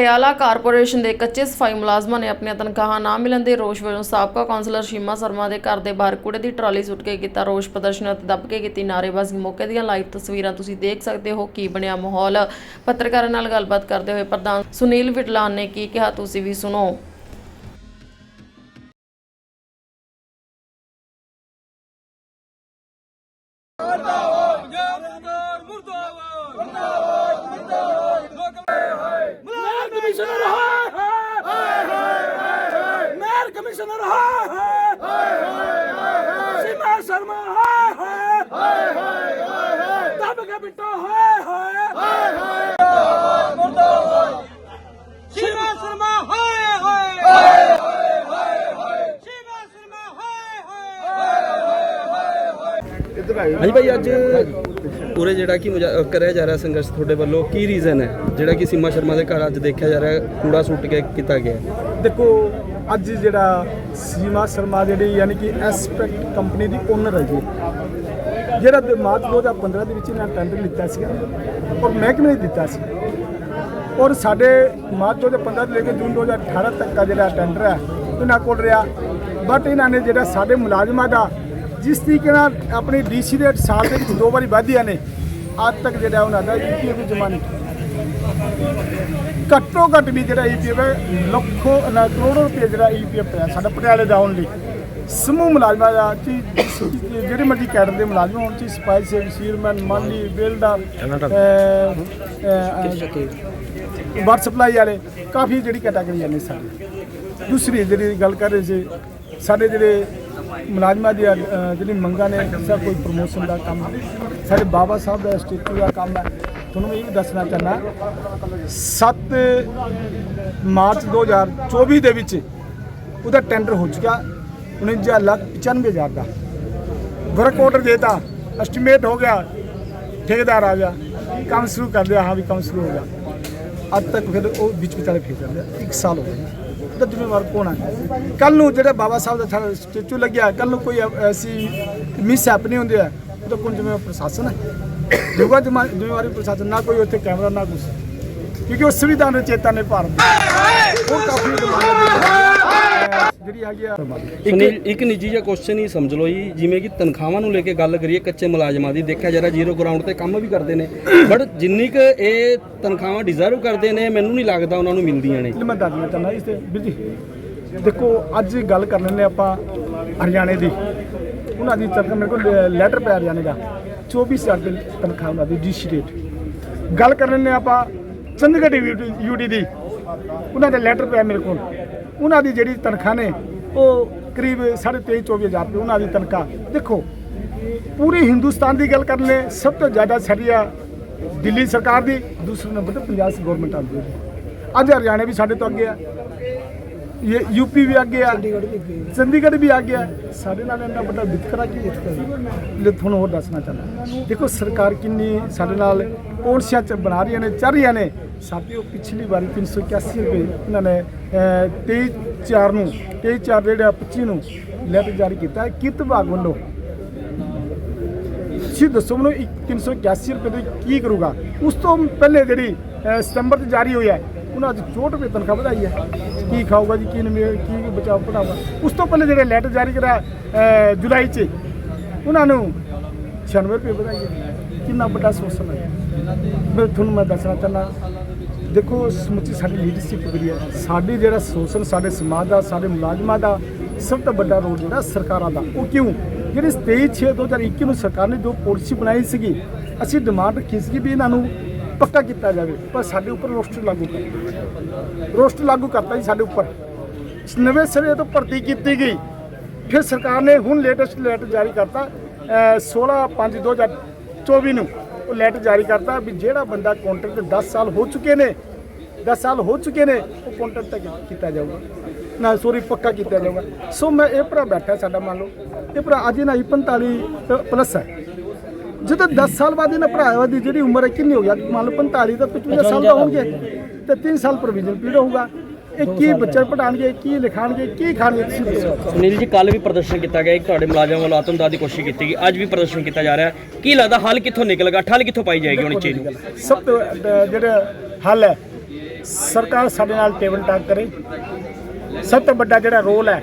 Patiala corporation ਦੇ ਕੱਚੇ ਸਫ਼ਾਈ ਮੁਲਾਜ਼ਮਾਂ ਨੇ ਆਪਣੀਆਂ ਤਨਖਾਹਾਂ ਨਾ ਮਿਲਣ ਦੇ ਰੋਸ਼ ਵਜੋਂ ਸਾਬਕਾ ਕੌਂਸਲਰ ਸ਼ੀਮਾ ਸ਼ਰਮਾ ਦੇ ਘਰ ਦੇ ਬਾਹਰ ਕੂੜੇ ਦੀ ਟਰਾਲੀ ਸੁੱਟ ਕੇ ਕੀਤਾ ਰੋਸ਼ ਪ੍ਰਦਰਸ਼ਨ ਅਤੇ ਦੱਬ ਕੇ ਕੀਤੀ ਨਾਅਰੇਬਾਜ਼ੀ। ਮੌਕੇ ਦੀਆਂ ਲਾਈਵ ਤਸਵੀਰਾਂ ਤੁਸੀਂ ਦੇਖ ਸਕਦੇ ਹੋ, ਕੀ ਬਣਿਆ ਮਾਹੌਲ? ਪੱਤਰਕਾਰਾਂ ਨਾਲ ਗੱਲਬਾਤ ਕਰਦੇ ਹੋਏ ਪ੍ਰਧਾਨ ਸੁਨੀਲ ਵਿਟਲਾਨ ਨੇ ਕੀ ਕਿਹਾ, ਤੁਸੀਂ ਵੀ ਸੁਣੋ। ਕਮਿਸ਼ਨਰ ਹਾਏ ਹਾਏ। ਹਾਏ ਹਾਏ ਸੀਮਾ ਸ਼ਰਮਾ ਹਾਏ ਹਾਏ। ਹਾਏ ਹਾਏ ਦਬ ਕੇ ਬਿੱਟੋ ਹਾਏ ਹਾਏ। ਹਾਏ ਸ਼ਿਵਾ ਸ਼ਰਮਾ ਹਾਏ ਹਾਏ। ਹਾਏ ਹਾਏ ਸ਼ਿਵਾ ਸ਼ਰਮਾ ਹਾਏ ਹਾਏ। ਹਾਂਜੀ ਭਾਈ ਅੱਜ ਪੂਰੇ ਜਿਹੜਾ ਕਿ ਕਰਿਆ ਜਾ ਰਿਹਾ ਸੰਘਰਸ਼ ਤੁਹਾਡੇ ਵੱਲੋਂ ਕੀ ਰੀਜ਼ਨ ਹੈ? ਜਿਹੜਾ ਕਿ ਸੀਮਾ ਸ਼ਰਮਾ ਦੇ ਘਰ ਅੱਜ ਦੇਖਿਆ ਜਾ ਰਿਹਾ ਕੂੜਾ ਸੁੱਟ ਕੇ ਕੀਤਾ ਗਿਆ? ਦੇਖੋ ਅੱਜ ਜਿਹੜਾ ਸੀਮਾ ਸ਼ਰਮਾ ਜਿਹੜੀ ਯਾਨੀ ਕਿ ਐਸਪੈਕਟ ਕੰਪਨੀ ਦੀ ਓਨਰ ਹੈ ਜੀ ਜਿਹੜਾ ਦੇ ਮਾਰਚ 2015 ਦੇ ਵਿੱਚ ਇਹਨਾਂ ਟੈਂਡਰ ਲਿੱਤਾ ਸੀਗਾ ਔਰ ਮਹਿਕਮੇ ਨੇ ਦਿੱਤਾ ਸੀ। ਔਰ ਸਾਡੇ ਮਾਰਚ 2015 ਤੋਂ ਲੈ ਕੇ ਜੂਨ 2018 ਤੱਕ ਦਾ ਜਿਹੜਾ ਟੈਂਡਰ ਹੈ, ਇਹਨਾਂ ਕੋਲ ਰਿਹਾ। ਬਟ ਇਹਨਾਂ ਨੇ ਜਿਹੜਾ ਸਾਡੇ ਮੁਲਾਜ਼ਮਾਂ ਦਾ, ਜਿਸ ਤਰੀਕੇ ਨਾਲ ਆਪਣੀ ਡੀਸੀ ਦੇ ਸਾਲ ਦੇ ਵਿੱਚ ਦੋ ਵਾਰੀ ਵਾਧੀਆਂ ਨੇ, ਅੱਜ ਤੱਕ ਜਿਹੜਾ ਉਹਨਾਂ ਦਾ ਈਪੀਐਫ ਜਮ੍ਹਾਂ ਨਹੀਂ ਘੱਟੋ ਘੱਟ ਵੀ ਜਿਹੜਾ ਈਪੀਐਫ ਹੈ ਲੱਖੋ ਨਾ ਕਰੋੜੋ ਰੁਪਏ ਜਿਹੜਾ ਈਪੀਐਫ ਹੈ ਸਾਡਾ ਪਟਿਆਲੇ ਦਾ ਓਨਲੀ ਸਮੂਹ ਮੁਲਾਜ਼ਮਾਂ ਦਾ ਚੀ ਜਿਹੜੇ ਮਰਜ਼ੀ ਕੈਡਰ ਦੇ ਮੁਲਾਜ਼ਮ ਹੋਣ ਚੀ ਸਪਾਈ ਸੇਵ ਸੀਰਮੈਨ ਮਾਲੀ ਬਿਲਡਰ ਵਾਟਰ ਸਪਲਾਈ ਵਾਲੇ ਕਾਫੀ ਜਿਹੜੀ ਕੈਟਾਗਰੀਆਂ ਨੇ ਸਾਡੀ। ਦੂਸਰੀ ਜਿਹੜੀ ਗੱਲ ਕਰ ਰਹੇ ਸੀ ਸਾਡੇ ਜਿਹੜੇ ਮੁਲਾਜ਼ਮਾਂ ਦੀ ਜਿਹੜੀ ਮੰਗਾਂ ਨੇ ਸਭ ਕੋਈ ਪ੍ਰਮੋਸ਼ਨ ਦਾ ਕੰਮ ਸਾਡੇ ਬਾਬਾ ਸਾਹਿਬ ਦਾ ਸਟੇਚੂ ਦਾ ਕੰਮ ਹੈ ਤੁਹਾਨੂੰ ਇਹ ਵੀ ਦੱਸਣਾ ਚਾਹੁੰਦਾ 7 ਮਾਰਚ 2024 ਦੇ ਵਿੱਚ ਉਹਦਾ ਟੈਂਡਰ ਹੋ ਚੁੱਕਾ 49 ਲੱਖ 95 ਹਜ਼ਾਰ ਦਾ। ਵਰਕ ਆਰਡਰ ਦੇਤਾ ਐਸਟੀਮੇਟ ਹੋ ਗਿਆ, ਠੇਕੇਦਾਰ ਆ ਗਿਆ, ਕੰਮ ਸ਼ੁਰੂ ਕਰ ਦਿਆ ਹਾਂ ਵੀ ਕੰਮ ਸ਼ੁਰੂ ਹੋ ਗਿਆ। ਅੱਜ ਤੱਕ ਫਿਰ ਉਹ ਵਿੱਚ ਵਿਚਾਲੇ ਫੇਰ ਜਾਂਦੇ ਆ। ਇੱਕ ਸਾਲ ਹੋ ਗਿਆ ਉਹਦਾ ਜ਼ਿੰਮੇਵਾਰ ਕੌਣ ਹੈ। ਕੱਲ ਨੂੰ ਜਿਹੜਾ ਬਾਬਾ ਸਾਹਿਬ ਦਾ ਸਟੈਚੂ ਲੱਗਿਆ ਕੱਲ ਨੂੰ ਕੋਈ ਐਸੀ ਮਿਸ ਹੈਪਨਿੰਗ ਹੁੰਦੀ ਹੈ ਉਹਦਾ ਕੌਣ ਜ਼ਿੰਮੇਵਾਰ ਪ੍ਰਸ਼ਾਸਨ ਹੈ। ਜੁਗਾ ਜ਼ਿੰਮੇਵਾਰੀ ਪ੍ਰਸ਼ਾਸਨ ਨਾ ਕੋਈ ਉੱਥੇ ਕੈਮਰਾ ਨਾ ਕੁਛ। ਕਿਉਂਕਿ ਉਹ ਸੰਵਿਧਾਨ ਰਚੇਤਾ ਨੇ ਭਾਰਤ ਦੇ। ਉਹ ਕਾਫੀ ਜਿਹੜੀ ਹੈਗੀ ਆ ਇੱਕ ਇੱਕ ਨਿੱਜੀ ਜਿਹਾ ਕੁਐਸਚਨ ਹੀ ਸਮਝ ਲਓ ਜੀ। ਜਿਵੇਂ ਕਿ ਤਨਖਾਹਾਂ ਨੂੰ ਲੈ ਕੇ ਗੱਲ ਕਰੀਏ ਕੱਚੇ ਮੁਲਾਜ਼ਮਾਂ ਦੀ। ਦੇਖਿਆ ਜਾ ਰਿਹਾ ਜ਼ੀਰੋ ਗਰਾਊਂਡ ਤੇ ਕੰਮ ਵੀ ਕਰਦੇ ਨੇ। ਬਟ ਜਿੰਨੀ ਕੁ ਇਹ ਤਨਖਾਹਾਂ ਡਿਜ਼ਰਵ ਕਰਦੇ ਨੇ ਮੈਨੂੰ ਨਹੀਂ ਲੱਗਦਾ ਉਹਨਾਂ ਨੂੰ ਮਿਲਦੀਆਂ ਨੇ। ਮੈਂ ਦੱਸਣਾ ਚਾਹੁੰਦਾ ਇਸ ਤੇ। ਵੀਰ ਜੀ ਦੇਖੋ ਅੱਜ ਗੱਲ ਕਰ ਲੈਂਦੇ ਆਪਾਂ ਹਰਿਆਣੇ ਦੀ। ਉਹਨਾਂ ਦੀ ਤਨਖਾਹ ਮੇਰੇ ਕੋਲ ਲੈਟਰ ਪਿਆ ਹਰਿਆਣੇ ਦਾ 24000 ਦੀ ਤਨਖਾਹ ਉਹਨਾਂ ਦੀ ਡੀਸੀ ਰੇਟ ਗੱਲ ਕਰ ਲੈਂਦੇ ਆਪਾਂ ਚੰਡੀਗੜ੍ਹ ਯੂਟੀ ਦੀ। ਉਹਨਾਂ ਦਾ ਲੈਟਰ ਪਿਆ ਮੇਰੇ ਕੋਲ। ਉਹਨਾਂ ਦੀ ਜਿਹੜੀ ਤਨਖਾਹ ਨੇ, ਉਹ ਕਰੀਬ 23.5 24000 ਰੁਪਏ ਉਹਨਾਂ ਦੀ ਤਨਖਾਹ। ਦੇਖੋ, ਪੂਰੇ ਹਿੰਦੁਸਤਾਨ ਦੀ ਗੱਲ ਕਰ ਲੈ ਸਭ ਤੋਂ ਜ਼ਿਆਦਾ ਸਰੀਆ ਦਿੱਲੀ ਸਰਕਾਰ ਦੀ, ਦੂਸਰੇ ਨੰਬਰ ਤੇ ਪੰਜਾਬ ਦੀ ਗਵਰਨਮੈਂਟ ਆਉਂਦੀ ਹੈ। ਅੱਜ ਹਰਿਆਣਾ ਵੀ ਸਾਡੇ ਤੋਂ ਅੱਗੇ ਆ। ਇਹ ਯੂਪੀ ਵੀ ਅੱਗੇ ਆ। ਚੰਡੀਗੜ੍ਹ ਵੀ ਆ ਸਾਡੇ ਨਾਲ ਇੰਨਾ ਵੱਡਾ ਵਿਤਕਰਾ ਕੀ ਹੈ ਲੈ ਤੁਹਾਨੂੰ ਹੋਰ ਦੱਸਣਾ ਚਾਹੁੰਦਾ। ਦੇਖੋ ਸਰਕਾਰ ਕਿੰਨੀ ਸਾਡੇ ਨਾਲ ਪੌਂਸਿਆਂ ਚ ਬਣਾ ਰਹੀਆਂ ਨੇ ਚੱਲ ਰਹੀਆਂ ਨੇ। ਸਾਥੀਓ ਪਿਛਲੀ ਵਾਰੀ 381 ਰੁਪਏ ਇਹਨਾਂ ਨੇ 23 4 ਨੂੰ 23 4 ਜਿਹੜਾ 25 ਨੂੰ ਲੈਟਰ ਜਾਰੀ ਕੀਤਾ ਕਿਤ ਵਿਭਾਗ ਵੱਲੋਂ। ਤੁਸੀਂ ਦੱਸੋ ਮੈਨੂੰ ਇੱਕ 381 ਰੁਪਏ ਦੀ ਕੀ ਕਰੂਗਾ? ਉਸ ਤੋਂ ਪਹਿਲੇ ਜਿਹੜੀ ਸਤੰਬਰ 'ਚ ਜਾਰੀ ਹੋਈ ਹੈ ਉਹਨਾਂ ਅੱਜ 64 ਰੁਪਏ ਤਨਖਾਹ ਵਧਾਈ ਹੈ। ਕੀ ਖਾਊਗਾ ਜੀ, ਕੀ ਨਵੇਂ, ਕੀ ਬਚਾਓ ਪੜਾਵਾ ਉਸ ਤੋਂ ਪਹਿਲੇ ਜਿਹੜੇ ਲੈਟਰ ਜਾਰੀ ਕਰਿਆ ਜੁਲਾਈ 'ਚ, ਉਹਨਾਂ ਨੂੰ 96 ਰੁਪਏ ਵਧਾਈ ਹੈ। ਕਿੰਨਾ ਵੱਡਾ ਸ਼ੋਸ਼ਣ ਹੈ। ਮੈਂ ਤੁਹਾਨੂੰ ਮੈਂ ਦੱਸਣਾ ਚਾਹੁੰਦਾ, ਦੇਖੋ, ਸਮੁੱਚੀ ਸਾਡੀ ਲੀਡਰਸ਼ਿਪ ਜਿਹੜੀ ਹੈ, ਸਾਡੀ ਜਿਹੜਾ ਸ਼ੋਸ਼ਣ ਸਾਡੇ ਸਮਾਜ ਦਾ, ਸਾਡੇ ਮੁਲਾਜ਼ਮਾਂ ਦਾ, ਸਭ ਤੋਂ ਵੱਡਾ ਰੋਲ ਜਿਹੜਾ ਸਰਕਾਰਾਂ ਦਾ। ਉਹ ਕਿਉਂ? ਜਿਹੜੀ 23 6 2021 ਨੂੰ ਸਰਕਾਰ ਨੇ ਜੋ ਪਾਲਿਸੀ ਬਣਾਈ ਸੀਗੀ, ਅਸੀਂ ਡਿਮਾਂਡ ਰੱਖੀ ਸੀਗੀ ਵੀ ਇਹਨਾਂ ਨੂੰ ਪੱਕਾ ਕੀਤਾ ਜਾਵੇ, ਪਰ ਸਾਡੇ ਉੱਪਰ ਰੋਸਟਰ ਲਾਗੂ ਕਰ। ਰੋਸਟਰ ਲਾਗੂ ਕਰਤਾ ਜੀ ਸਾਡੇ ਉੱਪਰ। ਨਵੇਂ ਸਿਰੇ ਤੋਂ ਭਰਤੀ ਕੀਤੀ ਗਈ। ਫਿਰ ਸਰਕਾਰ ਨੇ ਹੁਣ ਲੇਟੈਸਟ ਲੈਟਰ ਜਾਰੀ ਕਰਤਾ, ਅਹ 16 5 2024 ਨੂੰ। ਉਹ ਲੈਟਰ ਜਾਰੀ ਕਰਤਾ ਵੀ ਜਿਹੜਾ ਬੰਦਾ ਕੰਟਰੈਕਟ 10 ਸਾਲ ਹੋ ਚੁੱਕੇ ਨੇ 10 ਸਾਲ ਹੋ ਚੁੱਕੇ ਨੇ, ਉਹ ਕੰਟਰੈਕਟ ਤੱਕ ਕੀਤਾ ਜਾਊਗਾ? ਨਾ ਸੋਰੀ ਪੱਕਾ ਕੀਤਾ ਜਾਊਗਾ। ਸੋ ਮੈਂ ਇਹ ਭਰਾ ਬੈਠਾ ਸਾਡਾ ਮੰਨ ਲਓ। ਇਹ ਭਰਾ ਅੱਜ ਨਾ 45 ਪਲੱਸ ਹੈ। ਜਦੋਂ 10 ਸਾਲ ਬਾਅਦ ਇਹਨਾਂ ਭਰਾਵਾਂ ਦੀ ਜਿਹੜੀ ਉਮਰ ਹੈ ਕਿੰਨੀ ਹੋ ਗਈ? ਮੰਨ ਲਓ 45 ਤਾਂ 55 ਸਾਲ ਦਾ ਹੋਣਗੇ ਤੇ 3 ਸਾਲ ਪ੍ਰੋਵੀਜ਼ਨ ਪੀਰੀਅਡ ਹੋਊਗਾ। ਇਹ ਕੀ ਬੱਚੇ ਪੜਾਣਗੇ ਕੀ ਲਿਖਾਣਗੇ ਕੀ ਖਾਣਗੇ ਤੁਸੀਂ ਦੱਸੋ। ਸੁਨੀਲ ਜੀ ਕੱਲ ਵੀ ਪ੍ਰਦਰਸ਼ਨ ਕੀਤਾ ਗਿਆ। ਇੱਕ ਤੁਹਾਡੇ ਮੁਲਾਜ਼ਮਾਂ ਵੱਲੋਂ ਆਤਮਦਾਦ ਦੀ ਕੋਸ਼ਿਸ਼ ਕੀਤੀ ਗਈ। ਅੱਜ ਵੀ ਪ੍ਰਦਰਸ਼ਨ ਕੀਤਾ ਜਾ ਰਿਹਾ ਹੈ। ਕੀ ਲੱਗਦਾ ਹੱਲ ਕਿੱਥੋਂ ਨਿਕਲੇਗਾ? ਠੱਲ ਕਿੱਥੋਂ ਪਾਈ ਜਾਏਗੀ ਹੁਣ ਚੀਜ਼ ਨੂੰ? ਸਭ ਤੋਂ ਜਿਹੜਾ ਹੱਲ ਹੈ ਸਰਕਾਰ ਸਾਡੇ ਨਾਲ ਟੇਬਲ ਟਾਕ ਕਰੇ। ਸਭ ਤੋਂ ਵੱਡਾ ਜਿਹੜਾ ਰੋਲ ਹੈ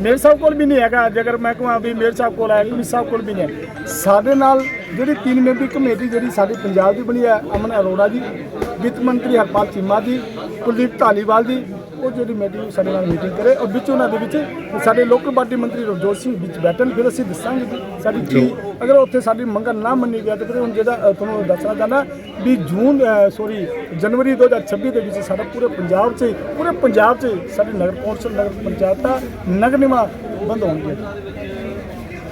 ਮੇਰੇ ਸਾਹਿਬ ਕੋਲ ਵੀ ਨਹੀਂ ਹੈਗਾ। ਜੇਕਰ ਮੈਂ ਕਹਾਂ ਵੀ ਮੇਰੇ ਸਾਹਿਬ ਕੋਲ ਹੈ ਕਮਿਸ਼ਨਰ ਸਾਹਿਬ ਕੋਲ ਵੀ ਨਹੀਂ ਹੈ। ਸਾਡੇ ਨਾਲ ਜਿਹੜੀ ਤਿੰਨ ਮੈਂਬਰੀ ਕਮੇਟੀ ਜਿਹੜੀ ਸਾਡੀ ਪੰਜਾਬ ਦੀ ਬਣੀ ਹੈ, ਅਮਨ ਅਰੋੜਾ ਜੀ, ਵਿੱਤ ਮੰਤਰੀ ਹਰਪਾਲ ਚੀਮਾ ਜੀ, ਕੁਲਦੀਪ ਧਾਲੀਵਾਲ ਜੀ ਉਹ ਜਿਹੜੀ ਮੀਟਿੰਗ ਸਾਡੇ ਨਾਲ ਮੀਟਿੰਗ ਕਰੇ ਔਰ ਵਿੱਚ ਉਹਨਾਂ ਦੇ ਵਿੱਚ ਸਾਡੇ ਲੋਕਲ ਪਾਰਟੀ ਮੰਤਰੀ ਰਵਜੋਤ ਸਿੰਘ ਵਿੱਚ ਬੈਠਣ ਫਿਰ ਅਸੀਂ ਦੱਸਾਂਗੇ ਕਿ ਸਾਡੀ ਕੀ ਅਗਰ ਉੱਥੇ ਸਾਡੀ ਮੰਗਾਂ ਨਾ ਮੰਨੀ ਗਿਆ ਤਾਂ ਫਿਰ ਹੁਣ ਜਿਹੜਾ ਅ, ਤੁਹਾਨੂੰ ਦੱਸਣਾ ਚਾਹੁੰਦਾ ਵੀ ਜੂਨ ਸੋਰੀ ਜਨਵਰੀ 2026 ਦੇ ਵਿੱਚ ਸਾਡਾ ਪੂਰੇ ਪੰਜਾਬ 'ਚ ਪੂਰੇ ਪੰਜਾਬ 'ਚ ਸਾਡੀ ਨਗਰ ਕੌਂਸਲ ਨਗਰ ਪੰਚਾਇਤਾਂ ਨਗਰ ਨਿਗਮਾਂ ਬੰਦ ਹੋਣਗੇ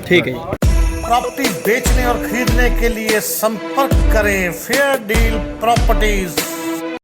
ਠੀਕ ਹੈ ਜੀ प्रॉपर्टी बेचने और खरीदने के लिए संपर्क करें फेयर डील प्रॉपर्टीज